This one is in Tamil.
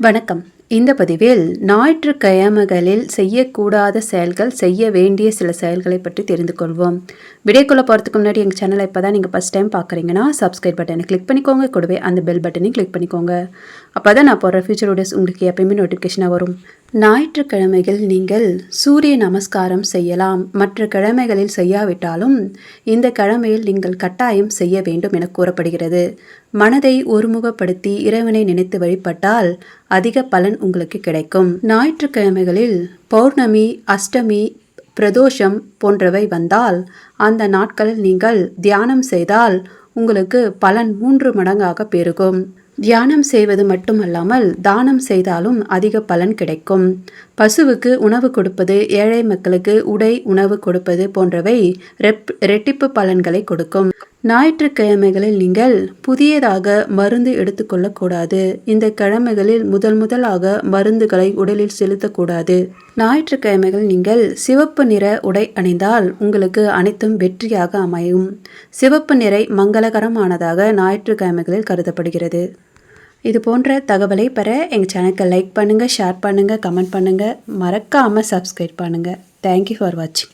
வணக்கம். இந்த பதிவில் ஞாயிற்றுக்கிழமைகளில் செய்யக்கூடாத செயல்கள் செய்ய வேண்டிய சில செயல்களை பற்றி தெரிந்து கொள்வோம். விடைக்குள்ள போகிறதுக்கு முன்னாடி எங்கள் சேனலை இப்போ தான் நீங்கள் ஃபஸ்ட் டைம் பார்க்குறீங்கன்னா சப்ஸ்கிரைப் பட்டனை கிளிக் பண்ணிக்கோங்க. கூடவே அந்த பெல் பட்டனையும் கிளிக் பண்ணிக்கோங்க. அப்போ தான் நான் போடுற ஃபியூச்சர் வீடியோஸ் உங்களுக்கு எப்பயுமே நோட்டிஃபிகேஷனாக வரும். ஞாயிற்றுக்கிழமைகள் நீங்கள் சூரிய நமஸ்காரம் செய்யலாம். மற்ற கிழமைகளில் செய்யாவிட்டாலும் இந்த கிழமையில் நீங்கள் கட்டாயம் செய்ய வேண்டும் என கூறப்படுகிறது. மனதை ஒருமுகப்படுத்தி இறைவனை நினைத்து வழிபட்டால் அதிக பலன் உங்களுக்கு கிடைக்கும். ஞாயிற்றுக்கிழமைகளில் பௌர்ணமி அஷ்டமி பிரதோஷம் போன்றவை வந்தால் அந்த நாட்களில் நீங்கள் தியானம் செய்தால் உங்களுக்கு பலன் மூன்று மடங்காக பெருகும். தியானம் செய்வது மட்டுமல்லாமல் தானம் செய்தாலும் அதிக பலன் கிடைக்கும். பசுவுக்கு உணவு கொடுப்பது ஏழை மக்களுக்கு உடை உணவு கொடுப்பது போன்றவை ரெப் ரெட்டிப்பு பலன்களை கொடுக்கும். ஞாயிற்றுக்கிழமைகளில் நீங்கள் புதியதாக மருந்து எடுத்துக்கொள்ளக்கூடாது. இந்த கிழமைகளில் முதல் முதலாக மருந்துகளை உடலில் செலுத்தக்கூடாது. ஞாயிற்றுக்கிழமைகள் நீங்கள் சிவப்பு நிற உடை அணிந்தால் உங்களுக்கு அனைத்தும் வெற்றியாக அமையும். சிவப்பு நிறை மங்களகரமானதாக ஞாயிற்றுக்கிழமைகளில் கருதப்படுகிறது. இது போன்ற தகவலை பெற எங்கள் சேனலுக்கு லைக் பண்ணுங்கள் ஷேர் பண்ணுங்கள் கமெண்ட் பண்ணுங்கள் மறக்காமல் சப்ஸ்கிரைப் பண்ணுங்கள் தேங்க்யூ ஃபார் வாட்சிங்